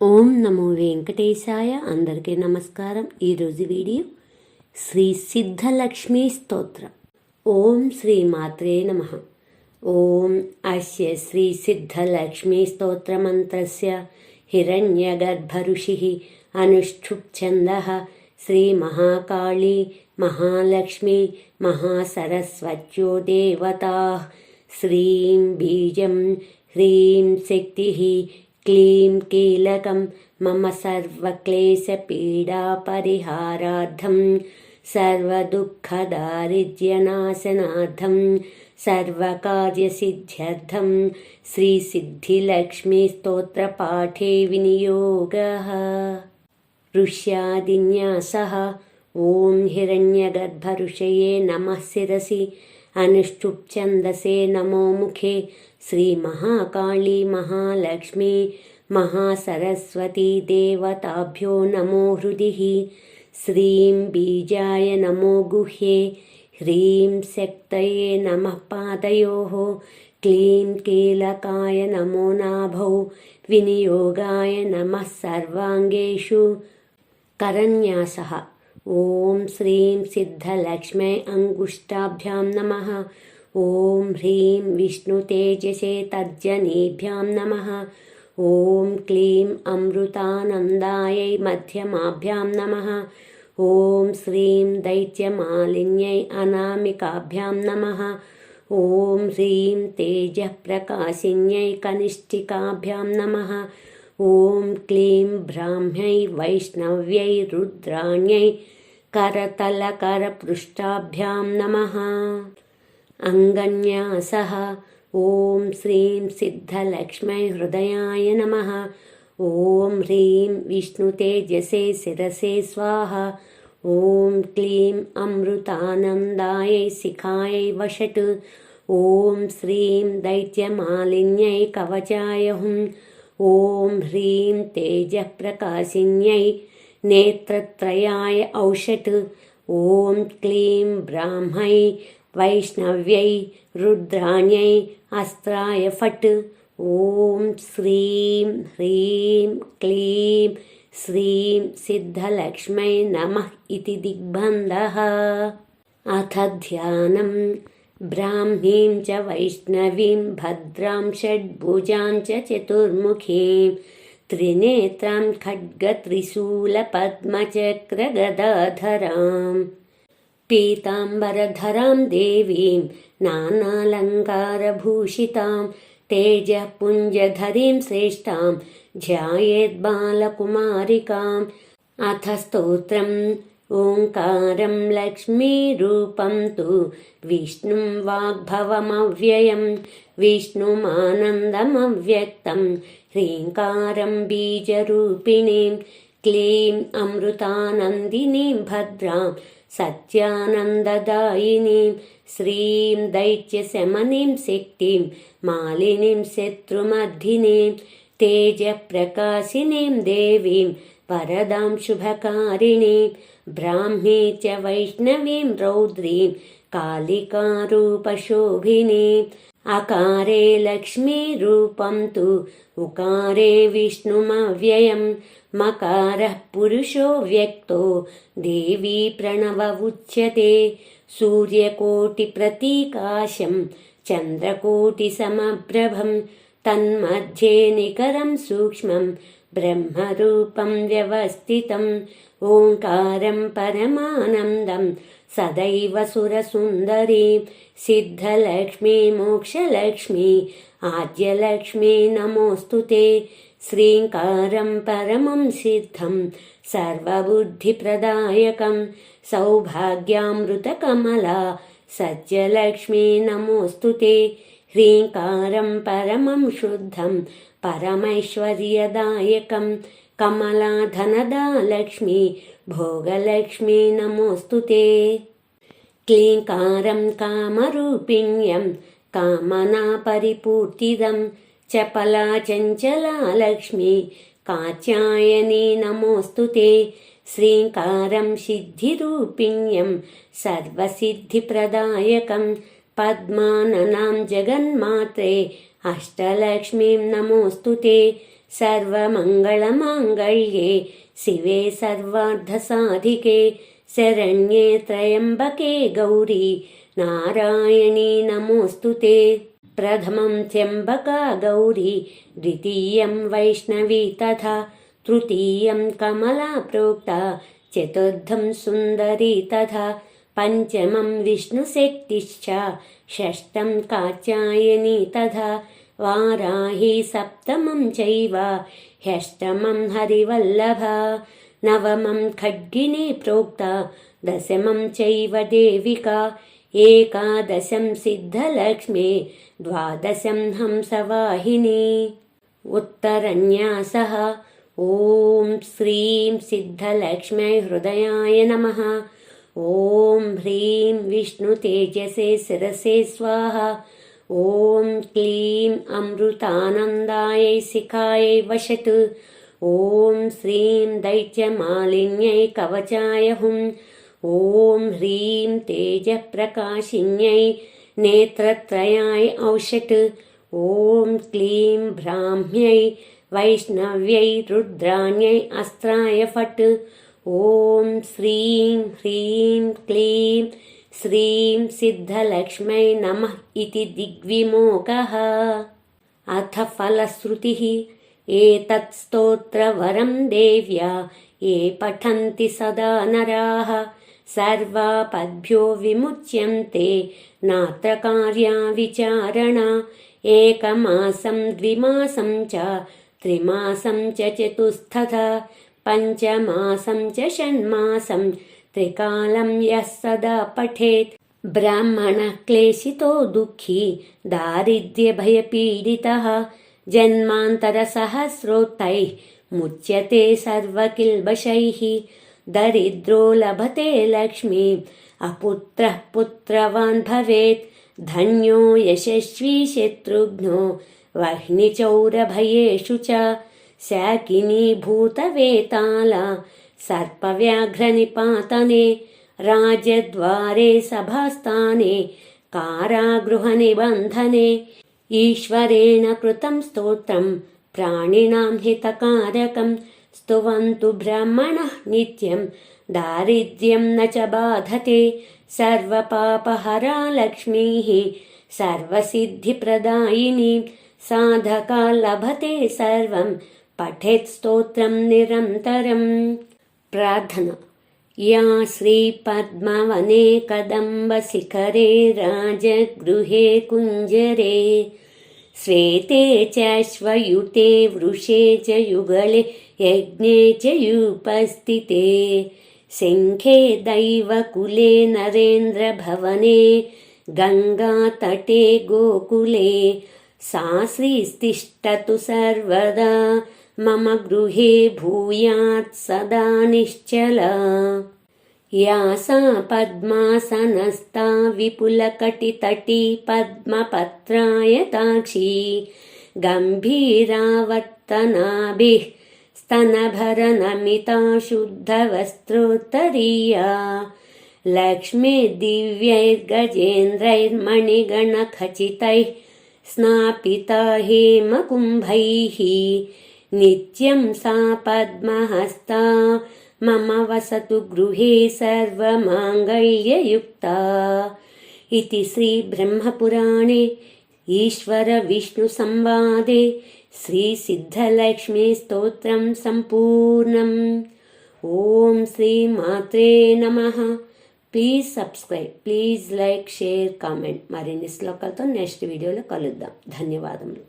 ఓం నమో వెంకటేశాయ. అందరికీ నమస్కారం. ఈరోజు వీడియో శ్రీ సిద్ధలక్ష్మీ స్తోత్రం. ఓం శ్రీ మాత్రే నమ. ఓం అస్య శ్రీ సిద్ధలక్ష్మీ స్తోత్రమంత్రస్య హిరణ్యగర్భఋషి అనుష్ఠుప్ఛంద శ్రీ మహాకాళీ మహాలక్ష్మీ మహాసరస్వత్యో దేవతాः శ్రీం బీజం హ్రీం శక్తి क्लीं कीलकं मम सर्वक्लेशपीडापरिहारार्थं सर्वदुःखदारिद्र्यनाशनार्थं सर्वकार्यसिद्ध्यर्थं श्रीसिद्धिलक्ष्मीस्तोत्रपाठे विनियोगः ऋष्यादिन्यासः ॐ हिरण्यगर्भऋषये नमः शिरसि अनुष्ठुप्छन्दसे नमो मुखे श्रीमहाकाली महालक्ष्मी महासरस्वती देवताभ्यो नमो हृदिः श्रीं बीजाय नमो गुह्ये ह्रीं शक्तये नमः पादयोः क्लीं कीलकाय नमो नाभौ विनियोगाय नमः सर्वाङ्गेषु करन्यासः ॐ श्रीं सिद्धलक्ष्मै अङ्गुष्ठाभ्यां नमः। ॐ ह्रीं विष्णुतेजसे तर्जनीभ्यां नमः। ॐ क्लीं अमृतानन्दायै मध्यमाभ्यां नमः। ॐ श्रीं दैत्यमालिन्यै अनामिकाभ्यां नमः। ॐ ह्रीं तेजःप्रकाशिन्यै कनिष्ठिकाभ्यां नमः। ॐ क्लीं ब्राह्म्यै वैष्णव्यै रुद्राण्यै करतलकरपृष्ठाभ्यां नमः अङ्गन्यासः ॐ श्रीं सिद्धलक्ष्मै हृदयाय नमः ॐ ह्रीं विष्णुतेजसे शिरसे स्वाहा ॐ क्लीं अमृतानन्दायै शिखायै वषट् ॐ श्रीं दैत्यमालिन्यै कवचाय हुं ॐ ह्रीं तेजःप्रकाशिन्यै नेत्रत्रयाय औषट् ॐ क्लीं ब्राह्मै वैष्णव्यै रुद्राण्यै अस्त्राय फट् ॐ श्रीं ह्रीं क्लीं श्रीं सिद्धलक्ष्मै नमः इति दिग्बन्धः अथ ध्यानं ब्राह्मीं च वैष्णवीं भद्रां षड्भुजां च चतुर्मुखीं त्रिनेत्रां खड्गत्रिशूलपद्मचक्रगदाधराम् पीताम्बरधरां देवीं नानालङ्कारभूषितां तेजःपुञ्जधरीं श्रेष्ठां ध्यायेद्बालकुमारिकाम् अथ स्तोत्रम् ఓంకారం లక్ష్మీరూపం తు. విష్ణుం వాగ్భవమవ్యయం. విష్ణుమానందమవ్యక్తం. హ్రీంకారం బీజరూపిణీం. క్లీం అమృతానందినీం భద్రాం. సత్యానందదాయినీం. శ్రీం దైత్యశమనీం శక్తిం. మాలినీం శత్రుమర్ధినీం. తేజప్రకాశినీం దేవీం. वरदां शुभकारिणीं, ब्राह्मी च वैष्णवीं रौद्रीं कालिकारूपशोभिनीम् अकारे लक्ष्मीरूपं तु, उकारे विष्णुमव्ययं, मकारः पुरुषो व्यक्तो, देवी प्रणव उच्यते। सूर्यकोटिप्रतीकाशं, चन्द्रकोटिसमप्रभं, तन्मध्ये निकरं सूक्ष्मं ब्रह्मरूपं व्यवस्थितम् ओङ्कारं परमानन्दं सदैव सुरसुन्दरीं सिद्धलक्ष्मी मोक्षलक्ष्मी आद्यलक्ष्मी नमोऽस्तु ते श्रीङ्कारं परमं सिद्धं सर्वबुद्धिप्रदायकं सौभाग्यामृतकमला सत्यलक्ष्मी नमोऽस्तु ते ह्रीङ्कारं परमं शुद्धं परमैश्वर्यदायकं कमलाधनदा लक्ष्मी भोगलक्ष्मी नमोऽस्तु ते क्लीङ्कारं कामरूपिण्यं कामनापरिपूर्तिदं चपला चञ्चला लक्ष्मी कात्यायनी नमोऽस्तु ते श्रीङ्कारं सिद्धिरूपिण्यं सर्वसिद्धिप्रदायकं పద్మాననాం జగన్మాత్రే అష్టలక్ష్మీం నమోస్తు తే సర్వమంగళమాంగళ్యే శివే సర్వార్థసాధికే శరణ్యే త్రయంబకే గౌరీ నారాయణీ నమోస్తు తే ప్రథమం త్ర్యంబకా గౌరీ ద్వితీయం వైష్ణవి తథా తృతీయం కమలా ప్రోక్త చతుర్థం సుందరి తథా पञ्चमं विष्णुशक्तिश्च षष्ठं कात्यायनी तथा वाराही सप्तमं चैव ह्यष्टमं हरिवल्लभा नवमं खड्गिनी प्रोक्ता दशमं चैव देविका एकादशं सिद्धलक्ष्मी द्वादशं हंसवाहिनी उत्तरन्यासः ॐ श्रीं सिद्धलक्ष्मै हृदयाय नमः ॐ ह्रीं विष्णुतेजसे शिरसे स्वाहा ॐ क्लीं अमृतानन्दायै शिखायै वशतु ॐ श्रीं दैत्यमालिन्यै कवचाय हुं ॐ ह्रीं तेजप्रकाशिन्यै नेत्रत्रयाय औषट् ॐ क्लीं ब्राह्म्यै वैष्णव्यै रुद्राण्यै अस्त्राय फट् ఓం శ్రీం హ్రీం క్లీం శ్రీం సిద్ధలక్ష్మై నమ ఇది దిగ్విమోక అథ ఫలశ్రుతి ఏతత్ స్తోత్రవరం దేవ్యా ఏ పఠంతి సదా నరాః సర్వాపద్భ్యో విముచ్యంతే నాత్ర కార్యా విచారణ ఏకమాసం ద్విమాసం చ త్రిమాసం చ पञ्चमासं च षण्मासं त्रिकालं यः सदा पठेत् ब्राह्मणः क्लेशितो दुःखी दारिद्र्यभयपीडितः जन्मान्तरसहस्रोत्तैः मुच्यते सर्वकिल्बशैः दरिद्रो लभते लक्ष्मीम् अपुत्रः पुत्रवान् भवेत् धन्यो यशस्वी शत्रुघ्नो वह्निचौरभयेषु च शाकिनीभूतवेताला सर्पव्याघ्रनिपातने राजद्वारे सभास्थाने कारागृहनिबन्धने ईश्वरेण कृतं स्तोत्रं प्राणिनां हितकारकं स्तुवन्तु ब्रह्मणः नित्यं दारिद्र्यं न च बाधते सर्वपापहरा लक्ष्मीः सर्वसिद्धिप्रदायिनी साधका लभते सर्वं पठेत् स्तोत्रं निरन्तरम् प्रार्थना या श्रीपद्मवने कदम्बशिखरे राजगृहे कुञ्जरे श्वेते चाश्वयुते वृषे च युगले यज्ञे च युपस्थिते शङ्खे दैवकुले नरेन्द्रभवने गङ्गातटे गोकुले सा श्रीस्तिष्ठतु सर्वदा मम गृहे भूयात् सदा निश्चला। या सा पद्मासनस्ता विपुलकटितटी पद्मपत्रायताक्षी गम्भीरावर्तनाभिः स्तनभरनमिता शुद्धवस्त्रोत्तरीया लक्ष्मी दिव्यैर्गजेन्द्रैर्मणिगणखचितैः स्नापिता हेमकुम्भैः नित्यं सा पद्महस्ता मम वसतु गृहे सर्वमाङ्गल्ययुक्ता इति श्रीब्रह्मपुराणे ईश्वरविष्णुसंवादे श्रीसिद्धलक्ष्मीस्तोत्रं सम्पूर्णम् ॐ श्रीमात्रे నమః please subscribe please like share comment మరిన్ని శ్లోకాలతో నెక్స్ట్ వీడియోలో కలుద్దాం ధన్యవాదములు